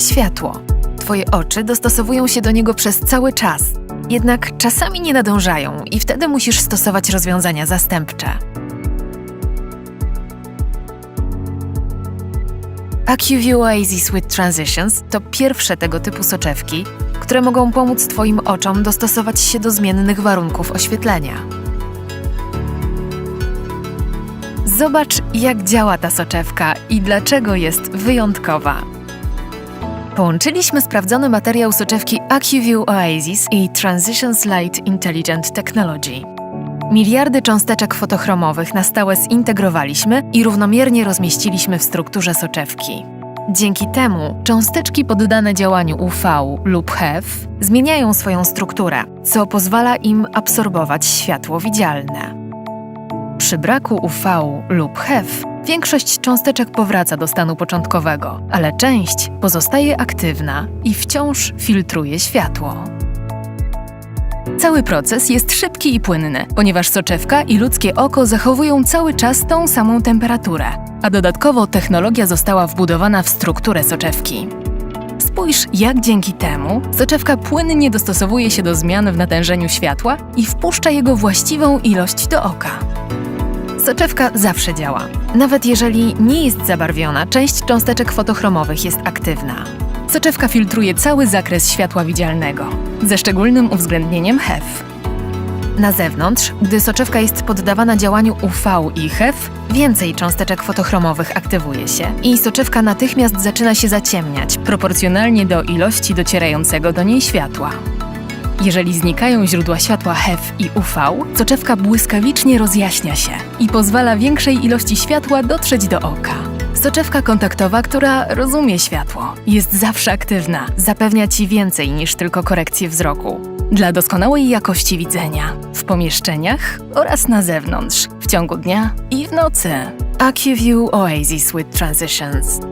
światło. Twoje oczy dostosowują się do niego przez cały czas. Jednak czasami nie nadążają i wtedy musisz stosować rozwiązania zastępcze. AccuView Oasis with Transitions to pierwsze tego typu soczewki, które mogą pomóc Twoim oczom dostosować się do zmiennych warunków oświetlenia. Zobacz, jak działa ta soczewka i dlaczego jest wyjątkowa. Połączyliśmy sprawdzony materiał soczewki AccuView Oasis i Transitions Light Intelligent Technology. Miliardy cząsteczek fotochromowych na stałe zintegrowaliśmy i równomiernie rozmieściliśmy w strukturze soczewki. Dzięki temu cząsteczki poddane działaniu UV lub HEV zmieniają swoją strukturę, co pozwala im absorbować światło widzialne. Przy braku UV lub HEV większość cząsteczek powraca do stanu początkowego, ale część pozostaje aktywna i wciąż filtruje światło. Cały proces jest szybki i płynny, ponieważ soczewka i ludzkie oko zachowują cały czas tą samą temperaturę, a dodatkowo technologia została wbudowana w strukturę soczewki. Spójrz, jak dzięki temu soczewka płynnie dostosowuje się do zmian w natężeniu światła i wpuszcza jego właściwą ilość do oka. Soczewka zawsze działa. Nawet jeżeli nie jest zabarwiona, część cząsteczek fotochromowych jest aktywna. Soczewka filtruje cały zakres światła widzialnego, ze szczególnym uwzględnieniem HEV. Na zewnątrz, gdy soczewka jest poddawana działaniu UV i HEV, więcej cząsteczek fotochromowych aktywuje się i soczewka natychmiast zaczyna się zaciemniać, proporcjonalnie do ilości docierającego do niej światła. Jeżeli znikają źródła światła HEV i UV, soczewka błyskawicznie rozjaśnia się i pozwala większej ilości światła dotrzeć do oka. Soczewka kontaktowa, która rozumie światło, jest zawsze aktywna, zapewnia Ci więcej niż tylko korekcję wzroku. Dla doskonałej jakości widzenia, w pomieszczeniach oraz na zewnątrz, w ciągu dnia i w nocy. AccuView Oasis with Transitions